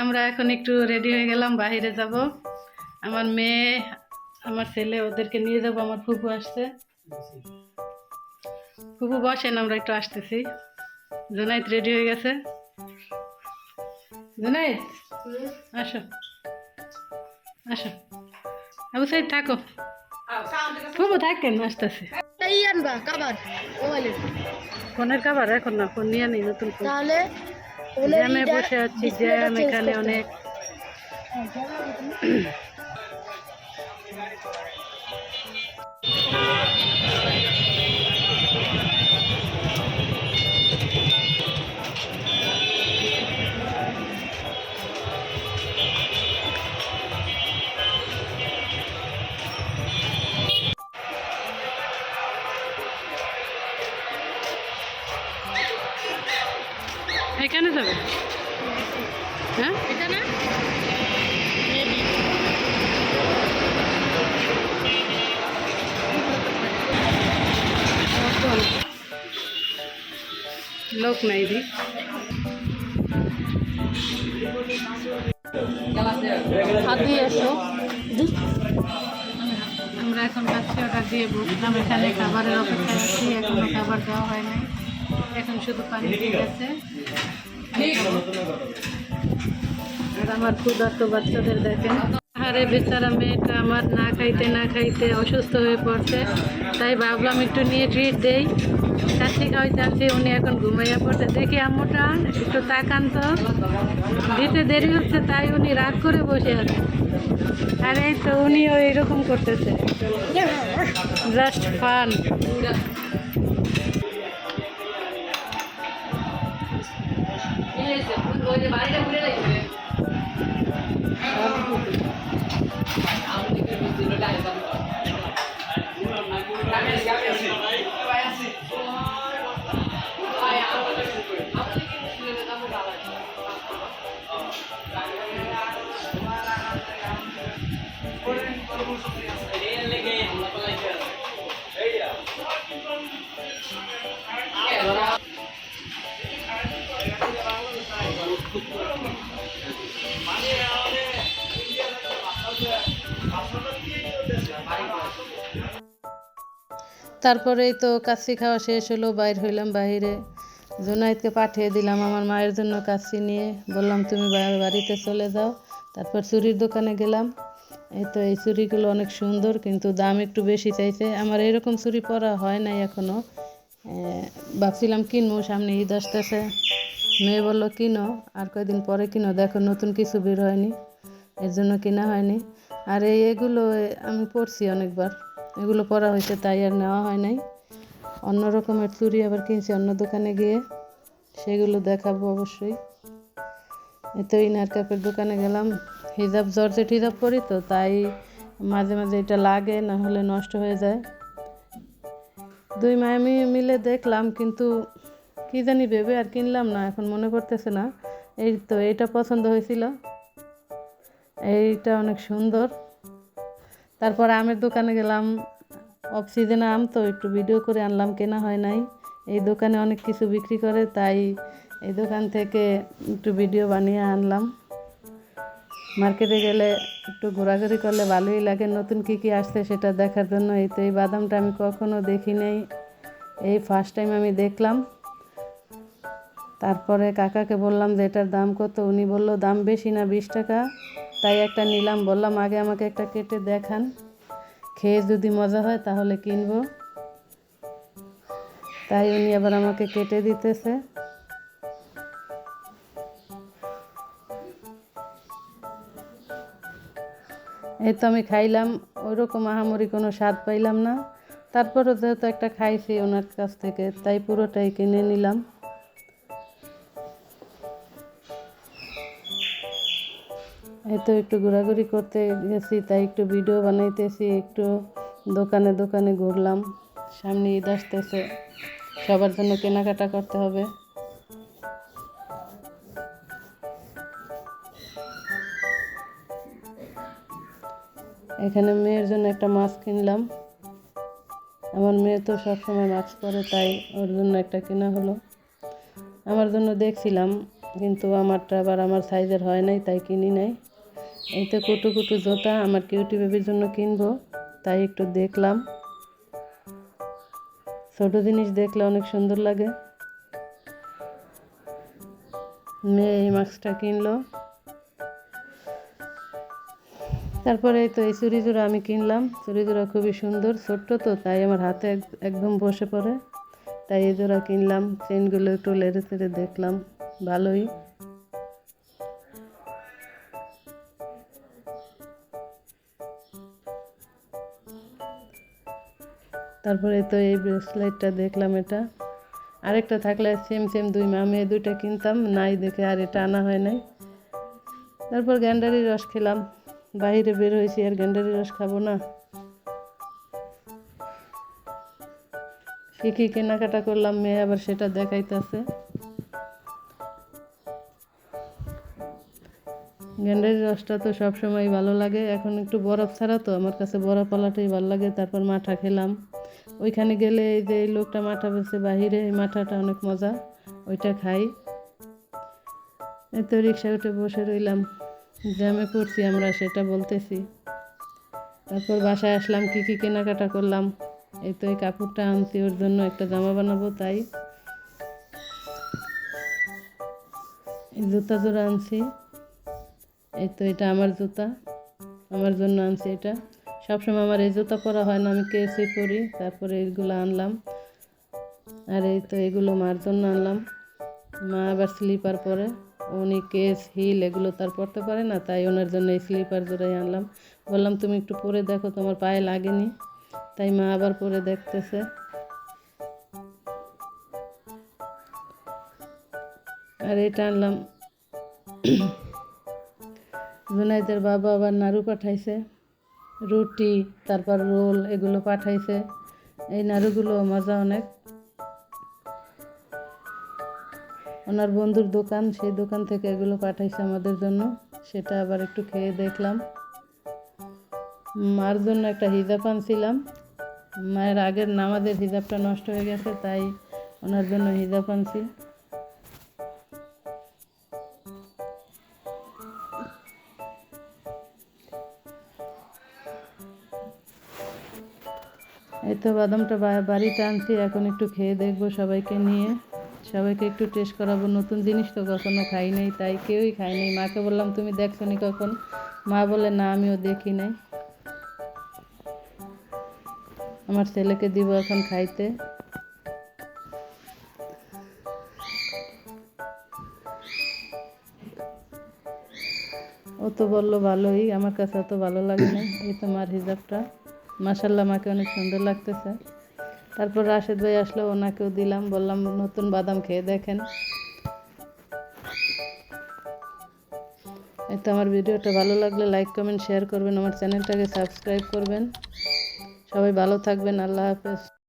আমরা এখন একটু রেডি হয়ে গেলাম বাইরে যাব। আমার মেয়ে আমার ছেলে ওদেরকে নিয়ে যাব আমার ফুপু আসছে। ফুপু বসেন আমরা একটু আসতেছি। জুনাইদ রেডি হয়ে গেছে। জুনাইদ আসো। আসো। আবু সাইদ থাকো। ফুপু থাকেন আসতেছি। কাবার। ফোনের খাবার এখন না ফোন নিয়ে নিই নতুন তাহলে জ্যামে বসে আছি জ্যাম এখানে অনেক। লোক নাই দি হাত দিয়ে এসো আমরা এখন কাছে অর্ডার দিয়ে বসলাম এখানে খাবারের অপেক্ষায় আছি এখনও খাবার দেওয়া হয় নাই। এখন শুধু পানি গেছে। আর আমার ক্ষুধার্ত বাচ্চাদের দেখেন। আরে বেচারা মেয়েটা আমার না খাইতে না খাইতে অসুস্থ হয়ে পড়ছে। তাই ভাবলাম একটু নিয়ে ট্রিট দেই। কাছে খাওয়াইতে আছি উনি এখন ঘুমাইয়া পড়ছে। দেখি আম্মুটা, একটু তাকান তো। দিতে দেরি হচ্ছে, তাই উনি রাগ করে বসে আছে। আর এই তো উনিও এরকম করতেছে। Just fun Ich habe keine Ahnung, ich bin nur leiser. তারপরেই তো কাচ্চি খাওয়া শেষ হলো, বাইর হইলাম বাইরে জুনাইদকে পাঠিয়ে দিলাম আমার মায়ের জন্য কাচ্চি নিয়ে। বললাম, তুমি বাড়িতে চলে যাও। তারপর চুরির দোকানে গেলাম। এই তো এই চুরিগুলো অনেক সুন্দর, কিন্তু দাম একটু বেশি চাইছে। আমার এরকম চুরি পরা হয় নাই এখনও ভাবছিলাম, কিনবো, সামনে ঈদ আসতেছে। মেয়ে বলল, কিনো, আর কয়দিন পরে কিনো, দেখো, নতুন কিছু বের হয়নি। এর জন্য কিনা হয়নি। আর এই এগুলো আমি পরছি অনেকবার। এগুলো পরা হয়েছে, তাই আর নেওয়া হয় নাই। অন্য রকমের চুড়ি আবার কিনছি অন্য দোকানে গিয়ে, সেগুলো দেখাবো অবশ্যই। এই তো ইনার কাপের দোকানে গেলাম, হিজাব, জর্জেট হিজাব করি তো, তাই মাঝে মাঝে এটা লাগে, না হলে নষ্ট হয়ে যায়। দুই মায় আমি মিলে দেখলাম, কিন্তু কি জানি ভেবে আর কিনলাম না, এখন মনে করতেছে না। এই তো, এইটা পছন্দ হয়েছিল। এইটা অনেক সুন্দর। তারপর আমের দোকানে গেলাম। অফ সিজনে আম তো একটু ভিডিও করে আনলাম, কেনা হয় নাই। এই দোকানে অনেক কিছু বিক্রি করে, তাই এই দোকান থেকে একটু ভিডিও বানিয়ে আনলাম। মার্কেটে গেলে একটু ঘোরাঘুরি করলে ভালোই লাগে, নতুন কী কী আসছে সেটা দেখার জন্য। এই তো এই বাদামটা আমি কখনো দেখি নাই। এই ফার্স্ট টাইম আমি দেখলাম। তারপরে কাকাকে বললাম যে, এটার দাম কত? উনি বলল, দাম বেশি না, বিশ টাকা। তাই একটা নিলাম, বললাম আগে আমাকে একটা কেটে দেখান। খেয়ে যদি মজা হয় তাহলে কিনবো। তাই উনি আবার আমাকে কেটে দিতেছে। এই তো আমি খাইলাম, ওইরকম আহামরি কোনো স্বাদ পাইলাম না। তারপরও যেহেতু একটা খাইছি ওনার কাছ থেকে, তাই পুরোটাই কিনে নিলাম। এই তো একটু ঘোরাঘুরি করতে গেছি, তাই একটু ভিডিও বানাইতেছি, একটু দোকানে দোকানে ঘুরলাম। সামনে ঈদ আসতেছে, সবার জন্য কেনাকাটা করতে হবে। এখানে মেয়ের জন্য একটা মাছ কিনলাম। আমার মেয়ে তো সবসময় মাছ পরে, তাই ওর জন্য একটা কেনা হলো। আমার জন্য দেখছিলাম, কিন্তু আমারটা আবার আমার সাইজের হয় নাই, তাই কিনি নাই। এই তো কুটু কুটু জোতা আমার কিউটি বেবির জন্য কিনবো, তাই একটু দেখলাম। ছোট জিনিস দেখলে অনেক সুন্দর লাগে। মেয়ে এই মাস্কটা কিনলো। তারপরে তো এই চুড়ি জোড়া আমি কিনলাম। চুড়ি জোড়া খুবই সুন্দর, ছোট্ট তো, তাই আমার হাতে একদম বসে পড়ে। তাই এই জোড়া কিনলাম চেনগুলো একটু লেড়ে চেড়ে দেখলাম, ভালোই। তারপরে তো এই ব্রেসলেটটা দেখলাম এটা। আরেকটা থাকলে সেম সেম দুই মা মেয়ে দুইটা কিনতাম, নাই দেখে আর এটা আনা হয় নাই। তারপর গ্যান্ডারি রস খেলাম। বাইরে বের হয়েছি, আর গ্যান্ডারি রস খাব না। কী কী কেনাকাটা করলাম মেয়ে আবার সেটা দেখাইতেছে। গ্যান্ডারি রসটা তো সবসময় ভালো লাগে। এখন একটু বরফ ছাড়া তো, আমার কাছে বরফ পালাটাই ভালো লাগে। তারপর মাঠা খেলাম। ওইখানে গেলে এই যে লোকটা মাঠা বেছে বাহিরে, এই মাঠাটা অনেক মজা, ওইটা খাই। এই তো রিক্সা উঠে বসে রইলাম, জ্যামে পড়ছি আমরা, সেটা বলতেছি। তারপর বাসায় আসলাম, কি কী কেনাকাটা করলাম, এই তো এই কাপড়টা আনছি, ওর জন্য একটা জামা বানাবো তাই। এই জুতা জোড়া আনছি, এই তো এটা আমার জুতা, আমার জন্য আনছি এটা। সবসময় আমার এই জুতা পরা হয় না, আমি কেসি পরি, তারপরে এইগুলো আনলাম। আর এই তো এগুলো মার জন্য আনলাম। মা আবার স্লিপার পরে, উনি কেস, হিল এগুলো তার পরতে পারে না, তাই ওনার জন্য এই স্লিপার জোড়াই আনলাম। বললাম, তুমি একটু পরে দেখো, তোমার পায়ে লাগেনি। তাই মা আবার পরে দেখতেছে। আর এটা আনলাম। জুনাইদের বাবা আবার নাড়ু পাঠাইছে। রুটি, তারপর রোল এগুলো পাঠাইছে। এই নাড়ুগুলো মজা অনেক। ওনার বন্ধুর দোকান, সেই দোকান থেকে এগুলো পাঠাইছে আমাদের জন্য। সেটা আবার একটু খেয়ে দেখলাম। মার জন্য একটা হিজাব আনছিলাম। মায়ের আগের নামাজের হিজাবটা নষ্ট হয়ে গেছে, তাই ওনার জন্য হিজাব আনছি। এই তো বাদামটা বাড়িতে আনছি, এখন একটু খেয়ে দেখব সবাইকে নিয়ে। সবাইকে একটু টেস্ট করাবো, নতুন জিনিস তো কখনো খাই নাই, তাই কেউই খাই নাই। মাকে বললাম, তুমি দেখছ নি কখন? মা বলে, না, আমিও দেখি নাই। আমার ছেলেকে দিব এখন খাইতে। ও তো বলল, ভালোই, আমার কাছে অত ভালো লাগে না এই তো মার হিজাবটা মাসাল্লাহ আমাকে অনেক সুন্দর লাগতেছে। তারপর রাশেদ ভাই আসলো, ওনাকেও দিলাম, বললাম নতুন বাদাম খেয়ে দেখেন। এই তো আমার ভিডিওটা ভালো লাগলে লাইক, কমেন্ট, শেয়ার করবেন, আমার চ্যানেলটাকে সাবস্ক্রাইব করবেন। সবাই ভালো থাকবেন, আল্লাহ হাফেজ।